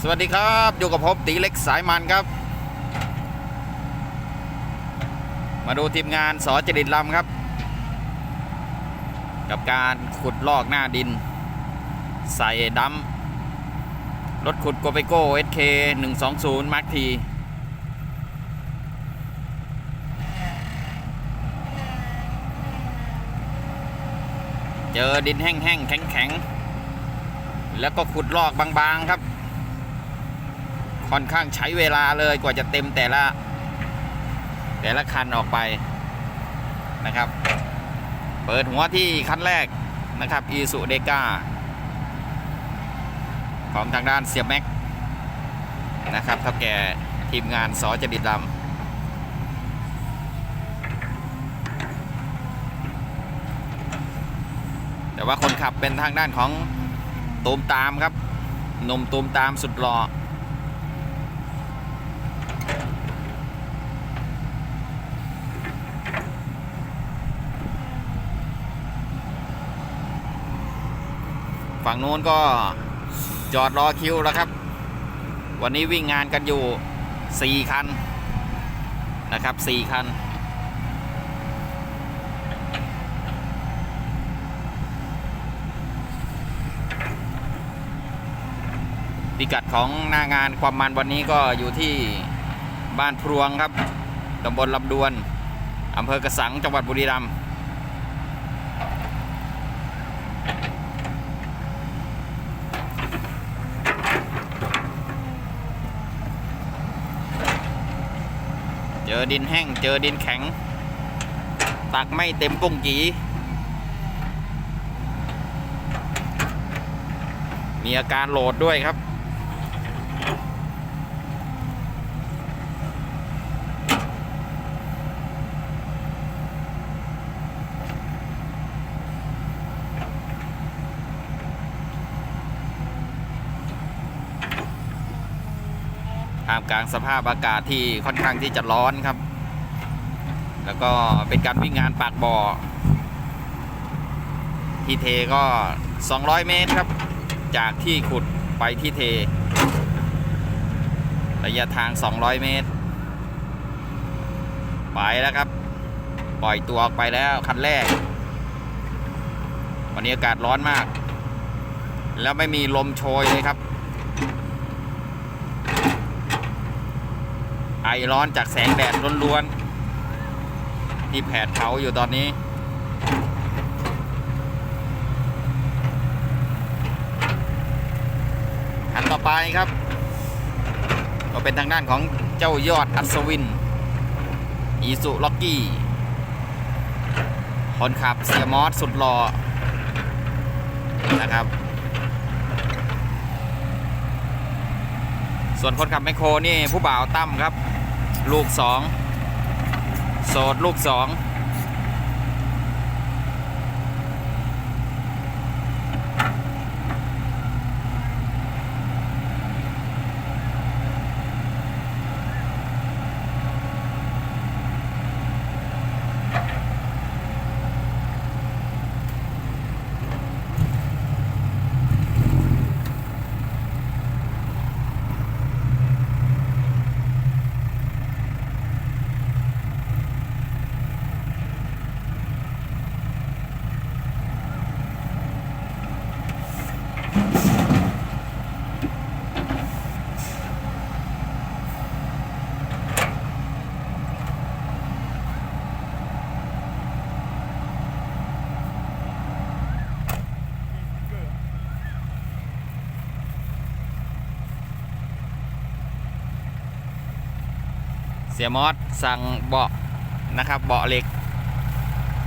สวัสดีครับ อยู่กับผมตีเล็กสายมันครับ มาดูทีมงานสอจริตลำครับ กับการขุดลอกหน้าดิน ใส่ดัมรถขุดโกเปโก้ SK 120 Mark T เจอดินแห้งๆ แข็งๆ แล้วก็ขุดลอกบางๆครับ ค่อนข้างใช้เวลาเลยกว่าจะเต็มแต่ละ แต่ละคันออกไปนะครับ เปิดหัวที่คันแรกนะครับอีสุเดกาของทางด้านเสียแม็กนะครับเท่าแก่ทีมงานสอจดิตลำแต่ว่าคนขับเป็นทางด้านของตูมตามครับนมตูมตามสุดหล่อ ฝั่งนู้นก็จอดรอคิวแล้วครับ วันนี้วิ่งงานกันอยู่ 4 คันนะครับ 4 คัน พิกัดของหน้างานความมันวันนี้ก็อยู่ที่บ้านพรวงครับตำบลลำดวนอำเภอกระสังจังหวัดบุรีรัมย์ อดินแห้ง เจอดินแข็ง ตักไม่เต็มปุ้งกี มีอาการโหลดด้วยครับ ท่ามกลางสภาพอากาศที่ค่อนข้างที่จะร้อนครับ แล้วก็เป็นการวิ่งงานปากบ่อ ที่เทก็ 200 เมตรครับ จากที่ขุดไปที่เท ระยะทาง 200 เมตร ไปแล้วครับ ปล่อยตัวออกไปแล้วคันแรก วันนี้อากาศร้อนมาก แล้วไม่มีลมโชยเลยครับ ไอร้อนจากแสงแดดล้วนๆที่แผดเผาอยู่ตอนนี้คันต่อไปครับ ก็เป็นทางด้านของเจ้ายอดอัศวิน อีสุล็อกกี้ คนขับเสียมอสสุดหล่อนะครับ ส่วนคนขับแมคโครนี่ผู้บ่าวตั้มครับ ลูกสองโสดลูกสอง เสียมอสสั่งเบาะนะครับ เบาะเหล็ก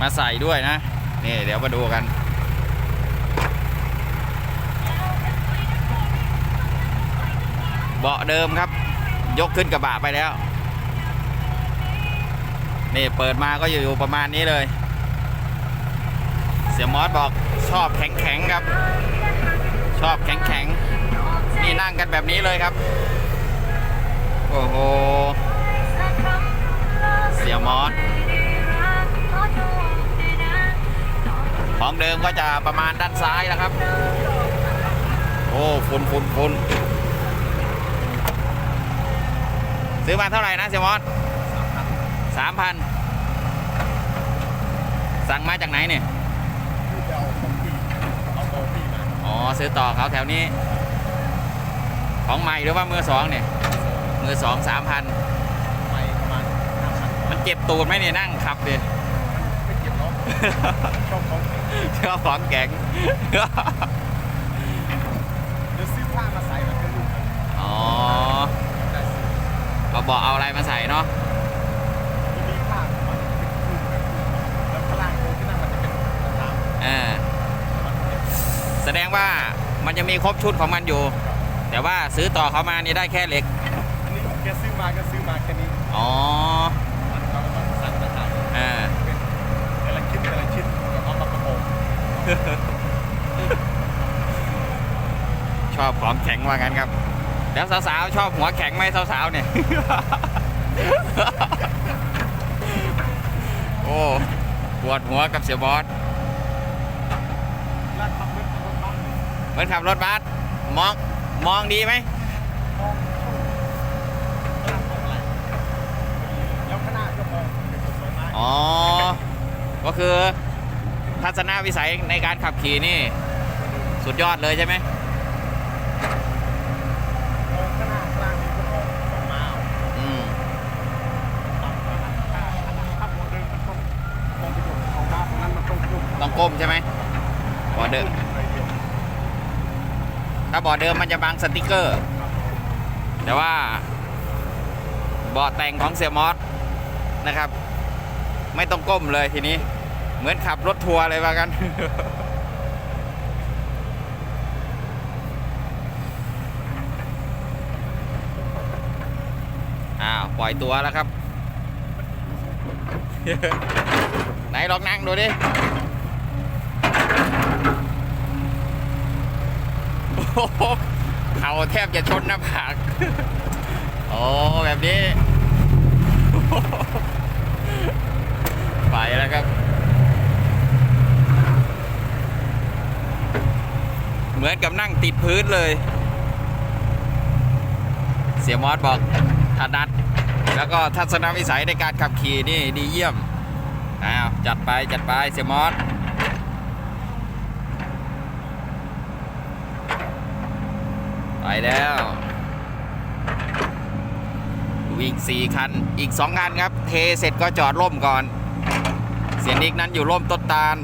มาใส่ด้วยนะ นี่เดี๋ยวมาดูกันเบาะเดิมครับ ยกขึ้นกระบะไปแล้ว นี่เปิดมาก็อยู่ประมาณนี้เลย เสียมอสบอกชอบแข็งๆครับ ชอบแข็งๆนี่นั่งกันแบบนี้เลยครับ โอ้โห มก็จะประมาณด้านซ้ายแล้วครับ โอ้ฝุ่นฝุ่นฝุ่นซื้อมาเท่าไหร่นะเสียมอสสามพันสั่งมาจากไหนเนี่ยที่จะเอาของพี่เอาของพี่มาอ๋อซื้อต่อเขาแถวนี้ ของใหม่หรือว่ามือสองเนี่ย มือสองสามพันไปประมาณห้าพันมันเจ็บตูดไหมเนี่ยนั่งขับดิไม่เก็บหรอก ชอบของแข็งชอบของแข็งเดี๋ยวซื้อผ้ามาใส่มันเป็นลูกกันอ๋อได้ซื้อเอาเบอกเอาอะไรมาใส่เนาะจะมีผ้าของมันเป็นลูกกันแล้วข้างล่างโคที่นั่นมันจะเป็นน้ำอ่ามันเป็นแสดงว่ามันจะมีครบชุดของมันอยู่ แต่ว่าซื้อต่อเขามานี่ได้แค่เหล็ก อันนี้แกซื้อมาก็ซื้อมาแค่นี้อ๋อ มันเราต้องสั่งมาขาย อ่า เป็นแต่ละชิ้นแต่ละชิ้นแล้วเอามาประกอบ ชอบของแข็งว่างั้นครับ แล้วสาวๆชอบหัวแข็งไหมสาวๆเนี่ย โอ้ปวดหัวกับเสียบอสแล้วขับรถขับรถบัสเหมือนขับรถบัสมองมองดีไหมมองเข้าหน้ามองอะไรแล้วข้างหน้าก็มองเป็นต้นไม้อ๋อ ก็คือ ทัศนวิสัยในการขับขี่นี่ สุดยอดเลยใช่ไหมต้องก้มใช่ไหมบอเดิม ถ้าบอเดิมมันจะบังสติกเกอร์ แต่ว่าบาะแต่งของเซียมอสนะครับ ไม่ต้องก้มเลยทีนี้ เหมือนขับรถทัวร์เลยว่ากัน อ้าว ปล่อยตัวแล้วครับ ไหนลองนั่งดูดิ โอ้โหเขาแทบจะชนหน้าผาก โอ้แบบนี้ ไปแล้วครับ เหมือนกับนั่งติดพื้นเลย เสียมอสบอกถนัด แล้วก็ทัศนวิสัยในการขับขี่นี่ดีเยี่ยมอ้าวจัดไปจัดไปเสียมอสไปแล้ว วิ่งสี่คัน อีกสองคันครับ เทเสร็จก็จอดร่มก่อน เสียนิกนั้นอยู่ร่มต้นตาล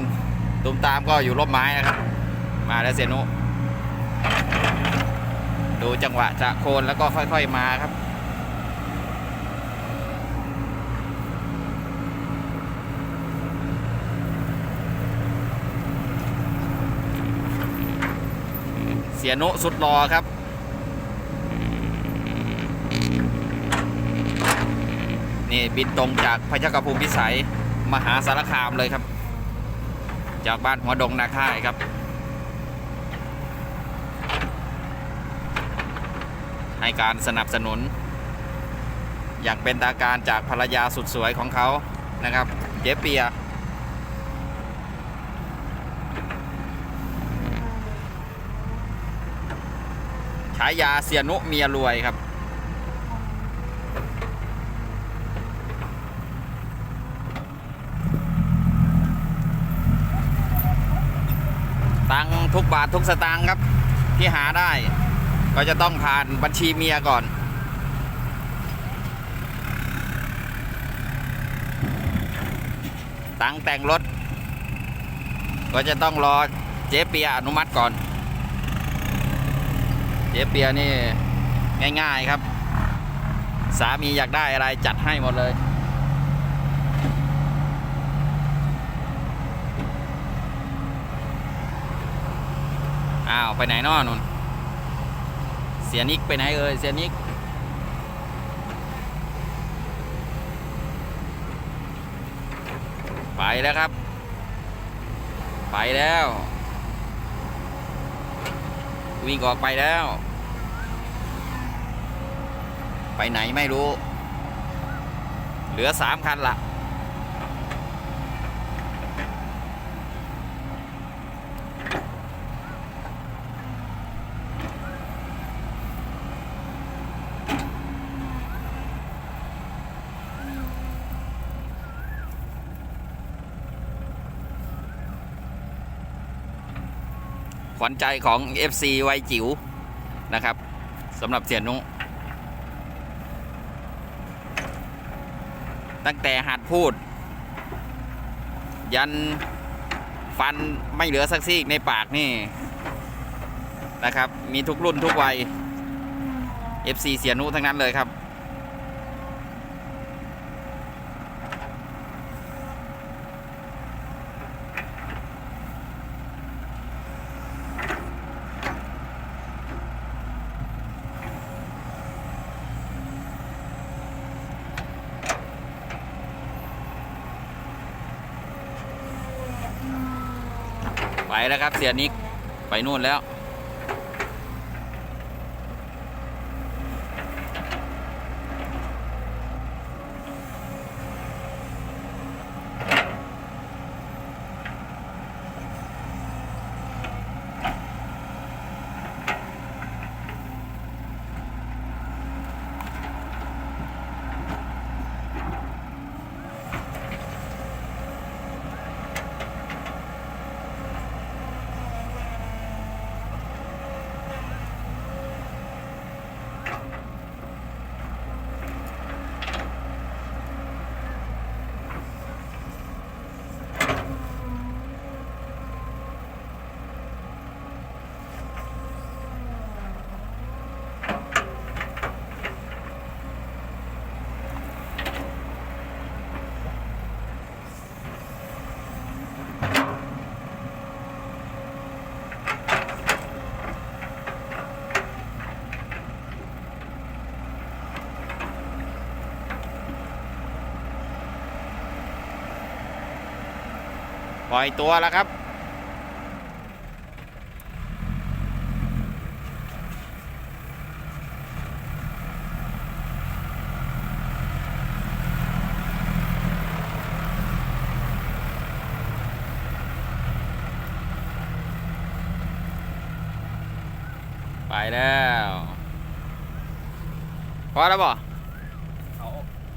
ตุมตามก็อยู่ร่มไม้นะครับ มาแล้วเสียนุ ดูจังหวะจะโคนแล้วก็ค่อยๆมาครับ เสียโนสุดรอครับนี่บินตรงจากพระเจ้ากระภูมิพิสัย มหาสารคามเลยครับ จากบ้านหัวดงนาค่ายครับ ให้การสนับสนุน อย่างเป็นทางการจากภรรยาสุดสวยของเขานะครับ เจ๊เปียฉายาเสียนุเมียรวยครับ ตังทุกบาททุกสตางค์ครับที่หาได้ ก็จะต้องผ่านบัญชีเมียก่อน ตังแต่งรถ ก็จะต้องรอเจ๊เปียอนุมัติก่อน เจ๊เปียนี่ง่ายๆครับ สามีอยากได้อะไรจัดให้หมดเลยอ้าว ไปไหนนอนุ่น เสียนิกไปไหนเอ่ยเสียนิกไปแล้วครับ ไปแล้ว วิ่งออกไปแล้ว ไปไหนไม่รู้ เหลือสามคันละ ขวัญใจของ FC วัยจิ๋วนะครับสำหรับเสียนุตั้งแต่หัดพูด ยันฟันไม่เหลือสักซี่ในปากนี่นะครับ มีทุกรุ่นทุกวัย FC เสียนุทั้งนั้นเลยครับ ไปแล้วครับ เสียนิกไปนู่นแล้ว ปล่อยตัวแล้วครับ ไปแล้วพอแล้วบ่เขา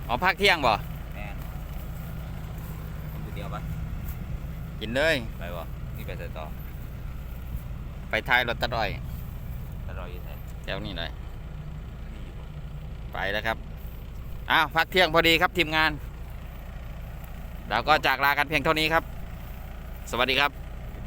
อ๋อพักเที่ยงบ่แอนก๋วยเตี๋ยวปะ กินเลย ไปบ่นี่ไปใส่ต่อไปท้ายรถตะดอยแต่รออยู่ไหนแถวนี้เลยมีอยู่บ่ไปแล้วครับอ้าวพักเที่ยงพอดีครับทีมงาน แล้วก็จากลากันเพียงเท่านี้ครับ สวัสดีครับ